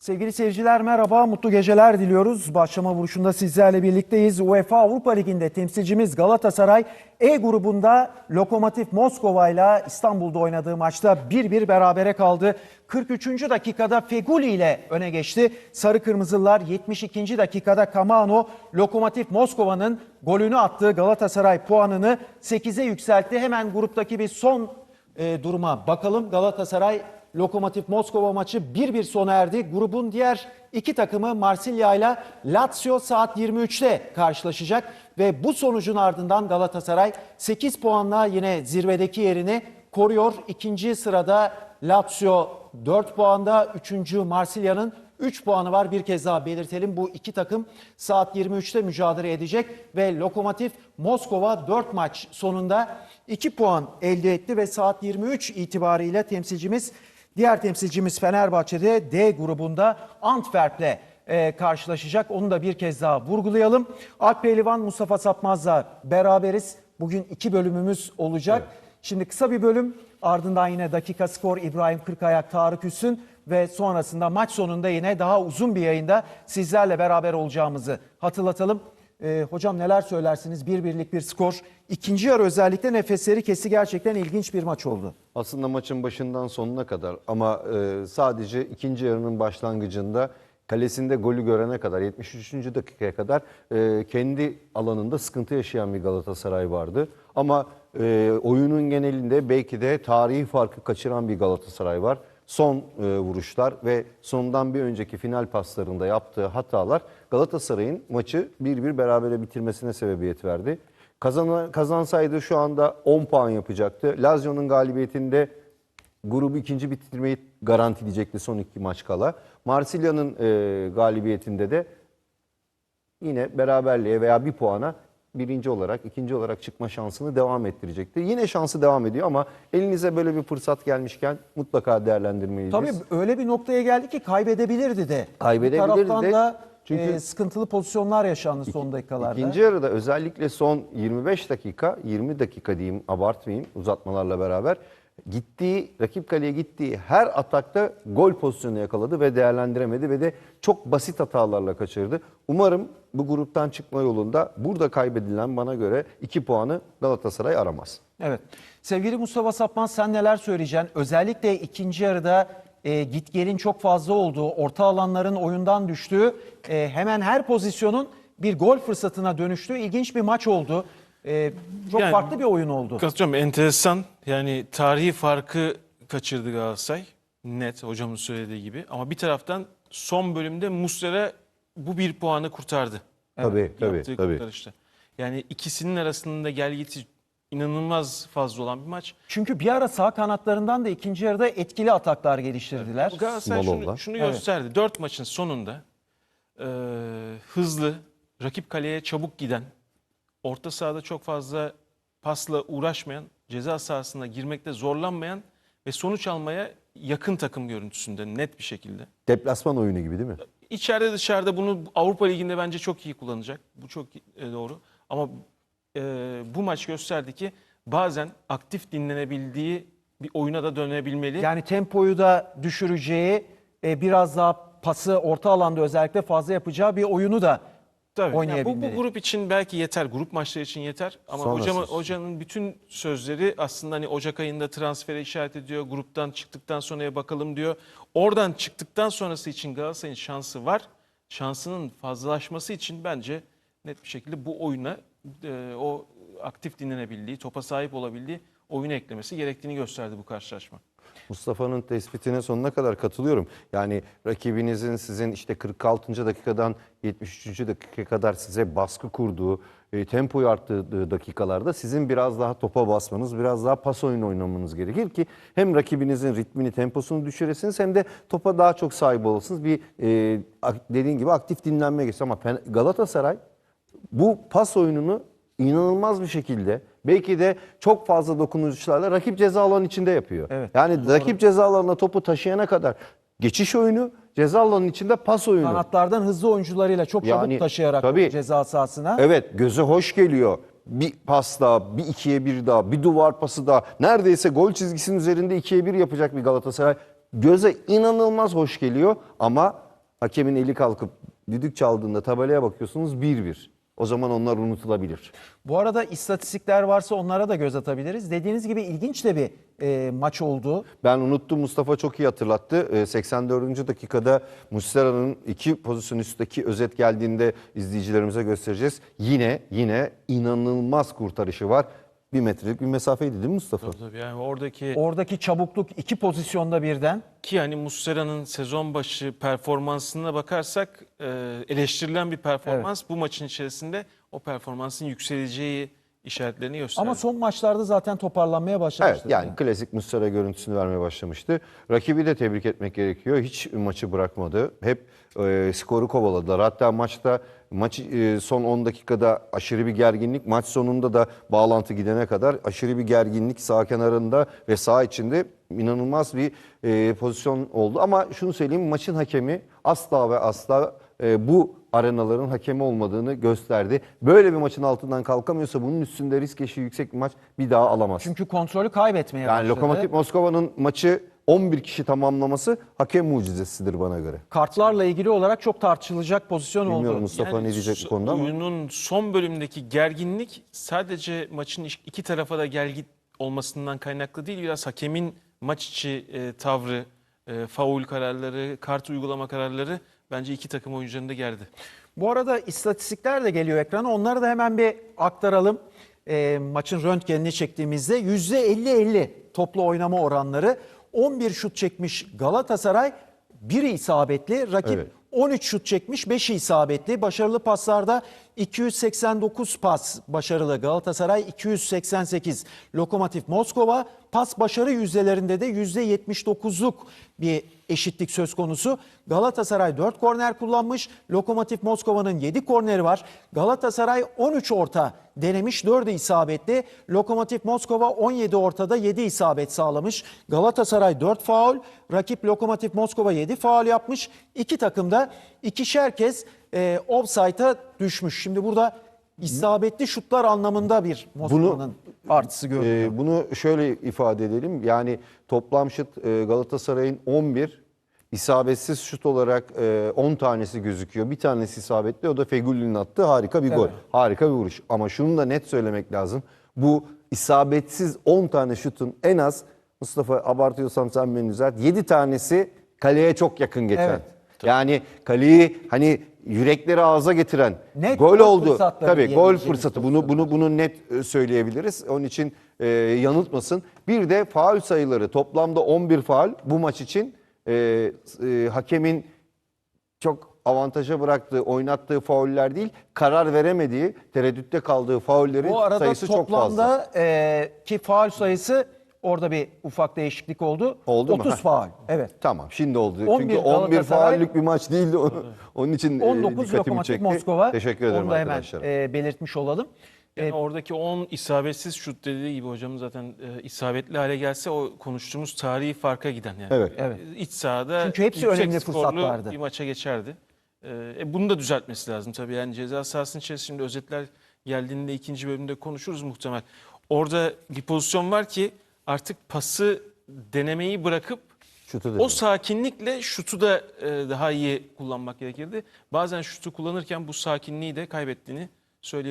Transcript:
Sevgili seyirciler merhaba, mutlu geceler diliyoruz. Başlama vuruşunda sizlerle birlikteyiz. UEFA Avrupa Ligi'nde temsilcimiz Galatasaray E grubunda Lokomotiv Moskova ile İstanbul'da oynadığı maçta 1-1 berabere kaldı. 43. dakikada Feguli ile öne geçti. Sarı Kırmızılar 72. dakikada Kamano Lokomotiv Moskova'nın golünü attığı Galatasaray puanını 8'e yükseltti. Hemen gruptaki bir son e, duruma bakalım. Galatasaray Lokomotiv Moskova maçı 1-1 sona erdi. Grubun diğer iki takımı Marsilya ile Lazio saat 23'te karşılaşacak ve bu sonucun ardından Galatasaray 8 puanla yine zirvedeki yerini koruyor. İkinci sırada Lazio 4 puanda, üçüncü Marsilya'nın 3 puanı var. Bir kez daha belirtelim. Bu iki takım saat 23'te mücadele edecek ve Lokomotiv Moskova 4 maç sonunda 2 puan elde etti ve saat 23 itibariyle temsilcimiz diğer temsilcimiz Fenerbahçe'de D grubunda Antwerp'le e, karşılaşacak. Onu da bir kez daha vurgulayalım. Alp Pehlivan, Mustafa Sapmaz'la beraberiz. Bugün iki bölümümüz olacak. Şimdi kısa bir bölüm ardından yine dakika skor İbrahim Kırkayak, Tarık Üssün ve sonrasında maç sonunda yine daha uzun bir yayında sizlerle beraber olacağımızı hatırlatalım. Ee, hocam neler söylersiniz? Bir birlik bir skor. İkinci yarı özellikle nefesleri kesti. Gerçekten ilginç bir maç oldu. Aslında maçın başından sonuna kadar ama e, sadece ikinci yarının başlangıcında kalesinde golü görene kadar 73. dakikaya kadar e, kendi alanında sıkıntı yaşayan bir Galatasaray vardı. Ama e, oyunun genelinde belki de tarihi farkı kaçıran bir Galatasaray var. Son e, vuruşlar ve sondan bir önceki final paslarında yaptığı hatalar Galatasaray'ın maçı 1-1 berabere bitirmesine sebebiyet verdi. Kazana, kazansaydı şu anda 10 puan yapacaktı. Lazio'nun galibiyetinde grubu ikinci bitirmeyi garantileyecekti son iki maç kala. Marsilya'nın e, galibiyetinde de yine beraberliğe veya bir puana birinci olarak, ikinci olarak çıkma şansını devam ettirecekti. Yine şansı devam ediyor ama elinize böyle bir fırsat gelmişken mutlaka değerlendirmeliyiz. Tabii öyle bir noktaya geldi ki kaybedebilirdi de. Kaybedebilirdi Bir taraftan de. da Çünkü- e, sıkıntılı pozisyonlar yaşandı son dakikalarda. İkinci yarıda özellikle son 25 dakika, 20 dakika diyeyim abartmayayım uzatmalarla beraber gittiği, rakip kaleye gittiği her atakta gol pozisyonu yakaladı ve değerlendiremedi ve de çok basit hatalarla kaçırdı. Umarım bu gruptan çıkma yolunda burada kaybedilen bana göre 2 puanı Galatasaray aramaz. Evet. Sevgili Mustafa Sapmaz sen neler söyleyeceksin? Özellikle ikinci yarıda e, git gelin çok fazla olduğu, orta alanların oyundan düştüğü, e, hemen her pozisyonun bir gol fırsatına dönüştüğü ilginç bir maç oldu. E, çok Yani- farklı bir oyun oldu. Katılıyorum. Enteresan. Yani tarihi farkı kaçırdı Galatasaray. Net hocamın söylediği gibi. Ama bir taraftan son bölümde Muslera bu bir puanı kurtardı. Tabii, tabii, Yaptığı tabii. kurtarışta. Yani ikisinin arasında gel git inanılmaz fazla olan bir maç. Çünkü bir ara sağ kanatlarından da ikinci yarıda etkili ataklar geliştirdiler. Galatasaray şunu, şunu Evet. gösterdi. Dört maçın sonunda e, hızlı, rakip kaleye çabuk giden, orta sahada çok fazla pasla uğraşmayan, ceza sahasına girmekte zorlanmayan ve sonuç almaya yakın takım görüntüsünde net bir şekilde. Deplasman oyunu gibi değil mi? İçeride dışarıda bunu Avrupa Ligi'nde bence çok iyi kullanacak. Bu çok e, doğru. Ama e, bu maç gösterdi ki bazen aktif dinlenebildiği bir oyuna da dönebilmeli. Yani tempoyu da düşüreceği, e, biraz daha pası orta alanda özellikle fazla yapacağı bir oyunu da Tabii. Yani bu, bu grup için belki yeter. Grup maçları için yeter. Ama Sonrası. hocama, hocanın bütün sözleri aslında hani Ocak ayında transfere işaret ediyor. Gruptan çıktıktan sonraya bakalım diyor. Oradan çıktıktan sonrası için Galatasaray'ın şansı var. Şansının fazlalaşması için bence net bir şekilde bu oyuna e, o aktif dinlenebildiği, topa sahip olabildiği oyunu eklemesi gerektiğini gösterdi bu karşılaşma. Mustafa'nın tespitine sonuna kadar katılıyorum. Yani rakibinizin sizin işte 46. dakikadan 73. dakikaya kadar size baskı kurduğu, e, tempoyu arttırdığı dakikalarda sizin biraz daha topa basmanız, biraz daha pas oyunu oynamanız gerekir ki hem rakibinizin ritmini, temposunu düşüresiniz hem de topa daha çok sahip olasınız. Bir e, dediğin gibi aktif dinlenmeye geçsin ama Galatasaray bu pas oyununu inanılmaz bir şekilde belki de çok fazla dokunuşlarla rakip ceza alanının içinde yapıyor. Evet, yani rakip ceza alanına topu taşıyana kadar geçiş oyunu, ceza alanının içinde pas oyunu. kanatlardan hızlı oyuncularıyla çok çabuk Yani, taşıyarak tabii. ceza sahasına. Evet göze hoş geliyor. Bir pas daha, bir ikiye bir daha, bir duvar pası daha. Neredeyse gol çizgisinin üzerinde ikiye bir yapacak bir Galatasaray. Göze inanılmaz hoş geliyor ama Hakemin eli kalkıp düdük çaldığında tabelaya bakıyorsunuz 1-1. O zaman onlar unutulabilir. Bu arada istatistikler varsa onlara da göz atabiliriz. Dediğiniz gibi ilginç de bir e, maç oldu. Ben unuttum Mustafa çok iyi hatırlattı. Ee, 84. dakikada Muslera'nın iki pozisyon üstteki özet geldiğinde izleyicilerimize göstereceğiz. Yine yine inanılmaz kurtarışı var. Bir metrelik bir mesafeydi değil mi Mustafa? Tabii yani oradaki Oradaki çabukluk iki pozisyonda birden. ki hani Muslera'nın sezon başı performansına bakarsak e, eleştirilen bir performans bu maçın içerisinde o performansın yükseleceği işaretlerini gösterdi. Ama son maçlarda zaten toparlanmaya Evet başlamıştı. yani klasik Muslera görüntüsünü vermeye başlamıştı. Rakibi de tebrik etmek gerekiyor. Hiç maçı bırakmadı. Hep e, skoru kovaladılar. Hatta maçta maç e, son 10 dakikada aşırı bir gerginlik, maç sonunda da bağlantı gidene kadar aşırı bir gerginlik sağ kenarında ve sağ içinde inanılmaz bir e, pozisyon oldu. Ama şunu söyleyeyim maçın hakemi asla ve asla e, bu arenaların hakemi olmadığını gösterdi. Böyle bir maçın altından kalkamıyorsa bunun üstünde risk eşiği yüksek bir maç bir daha alamaz. Çünkü kontrolü kaybetmeye Yani başladı. Lokomotiv Moskova'nın maçı 11 kişi tamamlaması hakem mucizesidir bana göre. Kartlarla ilgili olarak çok tartışılacak pozisyon Bilmiyorum oldu. Mustafa Yani ne diyecek bu konuda ama. Oyunun son bölümdeki gerginlik sadece maçın iki tarafa da gergin olmasından kaynaklı değil. Biraz hakemin maç içi e, tavrı, e, faul kararları, kart uygulama kararları bence iki takım oyuncularını da gerdi. Bu arada istatistikler de geliyor ekrana. Onları da hemen bir aktaralım. E, maçın röntgenini çektiğimizde %50-50 toplu oynama oranları. 11 şut çekmiş Galatasaray, biri isabetli. Rakip Evet. 13 şut çekmiş, 5'i isabetli. Başarılı paslarda 289 pas başarılı Galatasaray, 288 Lokomotiv Moskova. Pas başarı yüzdelerinde de %79'luk bir eşitlik söz konusu. Galatasaray 4 korner kullanmış. Lokomotiv Moskova'nın 7 korneri var. Galatasaray 13 orta denemiş, 4'ü isabetli. Lokomotiv Moskova 17 ortada 7 isabet sağlamış. Galatasaray 4 faul, rakip Lokomotiv Moskova 7 faul yapmış. İki takım da ikişer kez e, offside'a düşmüş. Şimdi burada isabetli şutlar anlamında bir Moskova'nın artısı görülüyor. Ee, bunu şöyle ifade edelim. Yani toplam şut e, Galatasaray'ın 11, isabetsiz şut olarak e, 10 tanesi gözüküyor. Bir tanesi isabetli o da Fegülli'nin attığı harika bir gol. Evet. Harika bir vuruş. Ama şunu da net söylemek lazım. Bu isabetsiz 10 tane şutun en az Mustafa abartıyorsam sen beni düzelt. 7 tanesi kaleye çok yakın geçen. Evet. Yani kaleyi hani yürekleri ağza getiren Net gol gol oldu. fırsatları Tabii gol diyebileceğimiz fırsatı. Bunu bunu bunu net e, söyleyebiliriz. Onun için e, yanıltmasın. Bir de faul sayıları toplamda 11 faul bu maç için e, e, hakemin çok avantaja bıraktığı, oynattığı fauller değil, karar veremediği, tereddütte kaldığı faullerin Bu arada sayısı çok fazla. toplamda e, ki faul sayısı orada bir ufak değişiklik oldu. Oldu mu? 30 Heh. faul. Evet. Tamam şimdi oldu. 11 Çünkü 11 Galatasaray- faullük bir maç değildi. Onun için e, 19 dikkatimi Lokomotiv çekti. Moskova. Teşekkür ederim Onu da hemen arkadaşlar. e, belirtmiş olalım. Yani oradaki 10 isabetsiz şut dediği gibi hocam zaten e, isabetli hale gelse o konuştuğumuz tarihi farka giden yani. Evet. Evet. E, İç sahada Çünkü hepsi yüksek önemli skorlu fırsatlardı. Bir maça geçerdi. E, e, bunu da düzeltmesi lazım tabii. Yani ceza sahasının içerisinde özetler geldiğinde ikinci bölümde konuşuruz muhtemel. Orada bir pozisyon var ki artık pası denemeyi bırakıp Şutu o sakinlikle şutu da e, daha iyi kullanmak gerekirdi. Bazen şutu kullanırken bu sakinliği de kaybettiğini söyleyebiliriz.